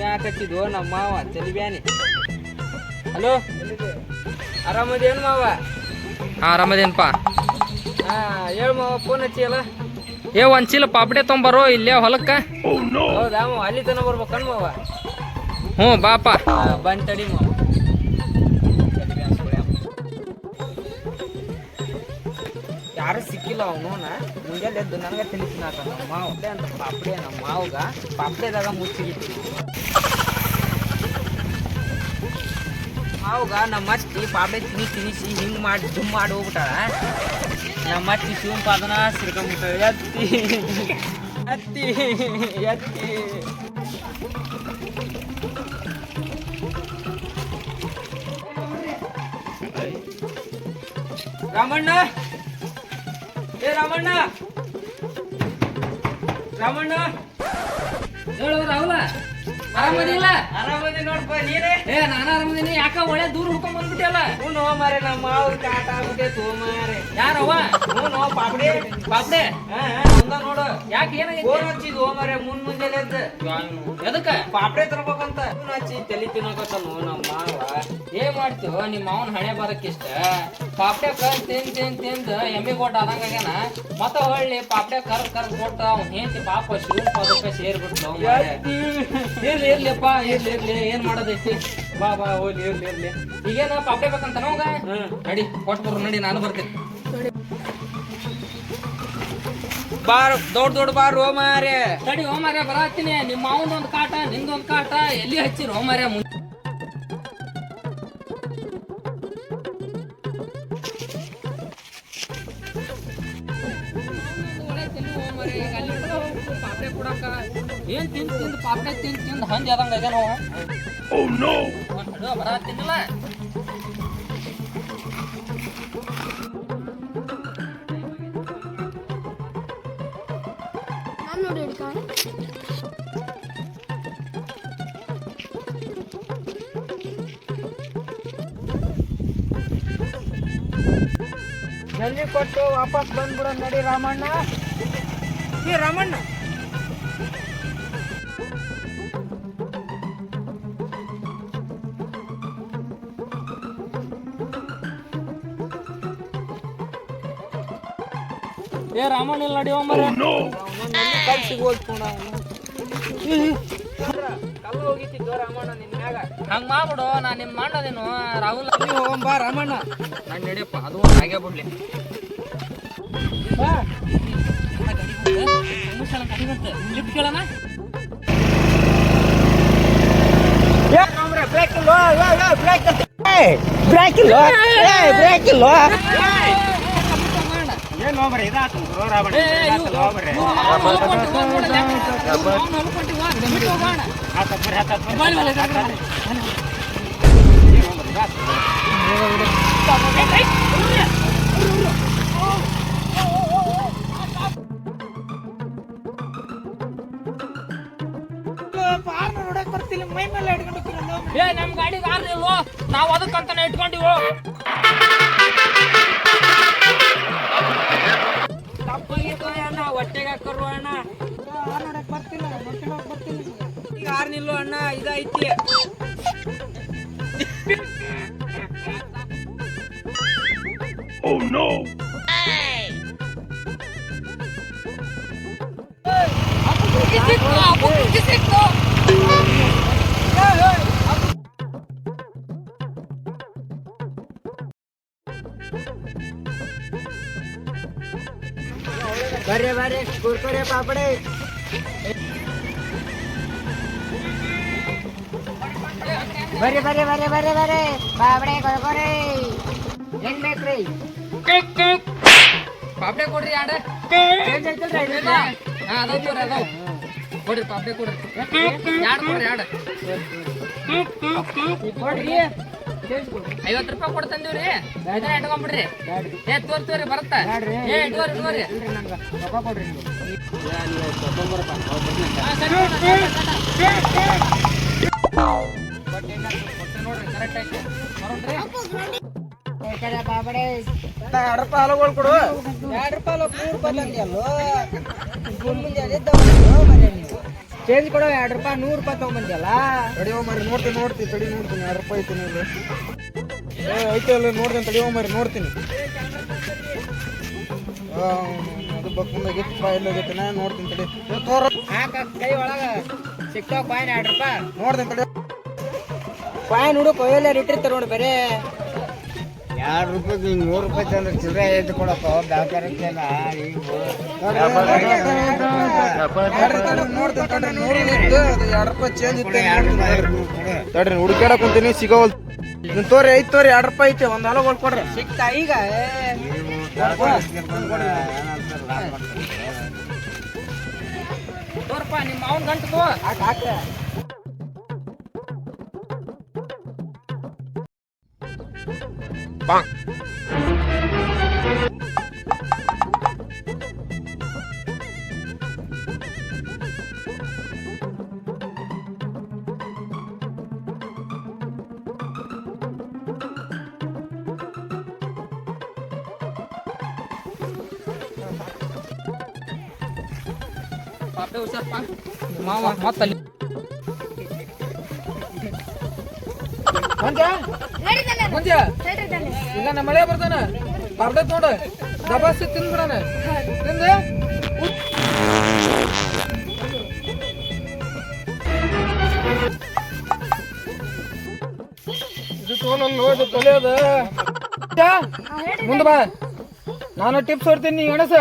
ಯಾಕೆ ಹಚ್ಚಿದ್ವು ನಮ್ಮ ಮಾವ? ಚಲಿ ಬ್ಯಾನಿ. ಹಲೋ? ಆರಾಮದೇನು ಮಾವ? ಆರಾಮದೇನಪ್ಪ. ಹಾ ಹೇಳು ಮಾವ ಫೋನ್ ಹಚ್ಚಿಯಲ್ಲ? ಏ ಒಂದ್ ಚೀಲ ಪಾಪಡೆ ತೊಂಬರೋ ಇಲ್ಲೇ ಹೊಲಕ್ಕ? ಹೌದಾ ಮಾವ? ಅಲ್ಲಿ ತನಕ ಬರ್ಬೇಕನ್ ಮಾವ? ಹ್ಞೂ ಬಾಪ ಬಂದು ತಡಿ ಮಾವ. ಯಾರು ಸಿಕ್ಕಿಲ್ಲ ಅವನು ಮುಂಜಾನೆ ಎದ್ದು ನನಗೆ ತಿಳಿಸಿನ ನಮ್ಮ ಮಾವ ಅಂತ ಪಾಪಡೆ ನಮ್ಮ ಮಾವಗ ಪಾಪಡೆದಾಗ ಮುಚ್ಚಿಗಿತ್ತು ಮಾವಗ ನಮ್ಮ ಅತ್ತಿ ಪಾಪಡೆ ತಿನ್ನಿ, ತಿನ್ನಿಸಿ, ಹಿಂಗೆ ಮಾಡಿ ಜುಮ್ ಮಾಡಿ ಹೋಗ್ಬಿಟ್ಟ ನಮ್ಮ ಅತ್ತಿ ಶಿವನ್ ಪಾದನ ಸಿರ್ಕೊಂಡ್ಬಿಟ್ಟ. ಎತ್ತಿ ಎತ್ತಿ ಎತ್ತಿ. ರಾಮಣ್ಣ! ಏ ರಾಮಣ್ಣ. ರಾಮಣ್ಣ. ಹೇಳು ರಾಹುಲ. ಆರಾಮದಿಲ್ಲ ಆರಾಮದಿ ನೋಡ್ಪ ನೀನೇ? ಏ ನಾನು ಆರಾಮದಿನಿ. ಯಾಕ ಒಳ್ಳೆ ದೂರ ಹುಡ್ಕೊಂಡ್ ಬಂದ್ಬಿಟ್ಟಿಯಲ್ಲ? ಹ್ಞೂ ಮಾರೆ ನಮ್ಮ ಮಾವು ಕಾಟ ಆಗ್ಬಿಟ್ಟೈತು ಮಾರೆ. ಯಾರವ್ವ? ಪಾಪಡಿ. ಪಾಪಡೆ. ಒಂದ ನೋಡು. ಯಾಕೆ ಏನಾಗೈತಿ? ಫೋನ್ ಹಚ್ಚಿದ್ವು ಮಾರೆ ಮುನ್ ಮುಂಜಾನೆ ಎದ್ದು. ಎದಕ್ಕ? ಪಾಪಡೆ ತರ್ಬೇಕಂತ. ಫೋನ್ ಹಚ್ಚಿ ತಲೆ ತಿನ್ನಕತ್ತಾನು ನಮ್ಮ ಮಾವ. ಏನ್ ಮಾಡ್ತೀವ ನಿಮ್ಮ ಹಣೆ ಬರಕ್ಕಿಷ್ಟ. ಪಾಪಡೆ ಕರ್ ತಿಂದ್ ತಿಂದ್ ತಿಂದ್ ಎಮ್ಮಿ ಕೊಟ್ಟ ಆದಂಗ ಆಗ್ಯಾನ. ಮತ್ತ ಹೊಳ್ಳಿ ಪಾಪಡೆ ಕರ್ ಕರ್ ಕೊಟ್ಟ ಅವ್ನ ಹೆಂಡತಿ ಪಾಪ ಶಿವನ್ ಪದಕ್ಕ ಸೇರ್ಬಿಟ್ಲು ಅವ್ನ್ ಮಾರ್ರೆ. ಇರ್ಲಿ ಇರ್ಲಿಪ್ಪ ಇರ್ಲಿ ಇರ್ಲಿ. ಏನ್ ಮಾಡೋದೈತಿ? ಬಾ ಬಾ ಹೋಗ್ಲಿ ಇರ್ಲಿ ಇರ್ಲಿ. ಈಗೇನ ಪಾಪಡೆ ಬೇಕಂತ ನಮ್ಗ ಹ್ಮ್. ನಡಿ ಕೊಟ್ ನಡಿ ನಾನು ಬರ್ತೀನಿ. ಬಾರ್ ದೊಡ್ಡ ದೊಡ್ಡ ಬಾರ್ ಹೋಮಾರೆ ತಡಿ ಹೋಮಾರೆ ಬರತ್ತೀನಿ ನಿಮ್ಮ ಮಾವನದೊಂದು ಕಾಟ ನಿಂದೊಂದು ಕಾಟ ಎಲ್ಲಿ ಹಚ್ಚಿರ ಹೋಮಾರೆ ಮುಂದೆ ಏನ್ ತಿಂದ್ ತಿಂದ್ ಪಾಪಡೆ ತಿಂದ್ ತಿಂದ್ ಹಂದಿ ಆದಂಗ ಅವ ಬರತ್ತೀನಿಲ್ಲ ಜಲ್ದಿ ಕೊಟ್ಟು ವಾಪಸ್ ಬಂದ್ಬಿಡ ನಡಿ ರಾಮಣ್ಣ. ಈ ರಾಮಣ್ಣ. ಏ ರಾಮಣ್ಣ ಇಲ್ಲಿ ನಡಿ ಹೋಮರ್ಯ ಹಂಗ ಮಾಡ್ಬಿಡು ನಾ ನಿಮ್ ಮಾಡೋದೇನು ರಾಹುಲ್ ಬಾ ರಾಮಣ್ಣ ನಾನು ನಡಿಯಪ್ಪ ಅದು ಹಾಗೆ ಬಿಡ್ಲಿ ಲಿಫ್ಟ್ ಬ್ರೇಕ್ ಇಲ್ಲ ಬ್ರೇಕ್ ಇಲ್ಲ ಬ್ರೇಕ್ ಇಲ್ಲ ಏನ್ ಮೈ ಮೇಲೆ ರಾಮಣ್ಣ ಏ ನಮ್ ಗಾಡಿ ಕಾರ್ ಇಲ್ವೋ ನಾವ್ ಅದಕ್ಕಂತಾನೆ ಇಟ್ಕೊಂಡಿವೋ no! बड़े Aku कुरकुरे पापड़े। बरे बरे बरे बरे बरे पापड़े कुरकुरे। ಪಾಪಡೆ ಕೊಡ್ರಿ ಆಡ. ಹಾ ಅದಾವ ತೋರಿ ಅದಾವ. ಕೊಡ್ರಿ ಪಾಪ್ಡೆ ಕೊಡ್ರಿ. ಯಾಡ್ ಕೊಡ್ರಿ ಕೊಡ್ರಿ. ಐವತ್ತು ರೂಪಾಯಿ ಕೊಡ್ ತಂದೀವ್ರಿ. ಇದನ್ನ ಇಟ್ಕೊಂಡ್ಬಿಡ್ರಿ ಏ ತೋರಿ ತೋರಿ ಬರುತ್ತ. ಏ ಇಟ್ಕೋರಿ ಇಟ್ಕೋರಿ. ಕೊಡ್ರಿ ನೋಡ್ರಿ, ಕರೆಕ್ಟ್ ಆಗಿ. ಬರೋಣ್ರಿ? ಎರಡು ರೂಪಾಯಿ ಹಾಲುಗಳು ಕೊಡು. ಎರಡು ರೂಪಾಯಿ ಮೂರು ರೂಪಾಯಿ ತಂದ್ಯಲ್ಲೋ ಚೇಂಜ್ ಕೊಡೋ ಎರಡು ರೂಪಾಯಿ ನೂರು ರೂಪಾಯಿ ತಗೊಂಬಂದ್ಯಲ್ಲ ತಡಿಯೋ ಮರಿ ನೋಡ್ತೀನಿ ನೋಡ್ತೀನಿ ತಡಿ ನೋಡ್ತೀನಿ ಎರಡು ರೂಪಾಯಿ ಐತೀನಿ ಇಲ್ಲಿ ಏ ಐತೆ ಅಲ್ಲ ನೋಡ್ತೀನಿ ತಡಿಯೋ ಮರಿ ನೋಡ್ತೀನಿ. ಆ, ಅದು ಬಕ್ಕೊಂದಾಗ ಎಷ್ಟು ರೂಪಾಯಿ ಎಲ್ಲ ಆಗೈತೆ ನಾ ನೋಡ್ತೀನಿ ತಡಿ. ತೋರ ಹಾಕ ಕೈ ಒಳಗ. ಸಿಕ್ತಾವ ಕಾಯಿನ್ ಎರಡು ರೂಪಾಯಿ. ನೋಡ್ತೀನಿ ತಡಿ. ಕಾಯಿನ್ ಹುಡು ಕೊಯ್ಯಲ್ಲ ರಿಟ್ರಿ ನೋಡಿ ಬರೇ. ಎರಡು ರೂಪಾಯಿ ನೂರು ರೂಪಾಯಿ ತಂದ್ರೆ ಚಿಲ್ಲರೆ ಎದ್ದು ಕೊಡಪ್ಪ ವ್ಯಾಪಾರಕ್ಕೆಲ್ಲ ತಡ್ರಿ, ತಡ್ರಿ, ನೋಡ್ತೀನಿ ತಡ್ರಿ ನೂರು ಇತ್ತು ಅದು ಎರಡು ರೂಪಾಯಿ ಚೇಂಜ್ ಇತ್ತು ತಡ್ರಿ ಹುಡುಕ್ಯಾಡಕ್ ಕುಂತೀನಿ ಸಿಗೋವಲ್ ಇದನ್ನ ತೋರಿ ಐತ್ ತೋರಿ ಎರಡು ರೂಪಾಯಿ ಐತೆ ಒಂದು ಹಾಲುಗಳು ಕೊಡ್ರಿ. ಸಿಗ್ತಾ ಈಗ? ನಿಮ್ಮ ಅವನ್ ಗಂಟು ತೋ ಹಾಕ ಹಾಕ ಪಾಪೆ ಹುಷಾರಪ್ಪ ನಿಮ್ಮ ಮಾವ ಮತ್ತಲ್ಲಿ ಮುಂಜ ಈಗ ನಮ್ಮ ಮಳೆ ಬರ್ತಾನ. ಬರ್ತೈತ್ ನೋಡು. ದಬಾಸಿ ತಿನ್ಬಿಡಾನ ತಿಂದ. ಇದು ತೋಲಲ್ಲ ಮುಂದೆ ಬಾ. ನಾನು ಟಿಪ್ಸ್ ಹೊಡ್ತೀನಿ ನೀ ಎಣಸ.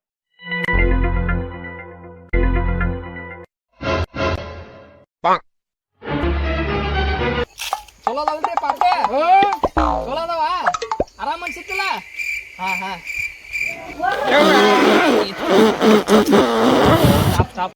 ಹಾ ಹಾ ಚಾಪ್ ಚಾಪ್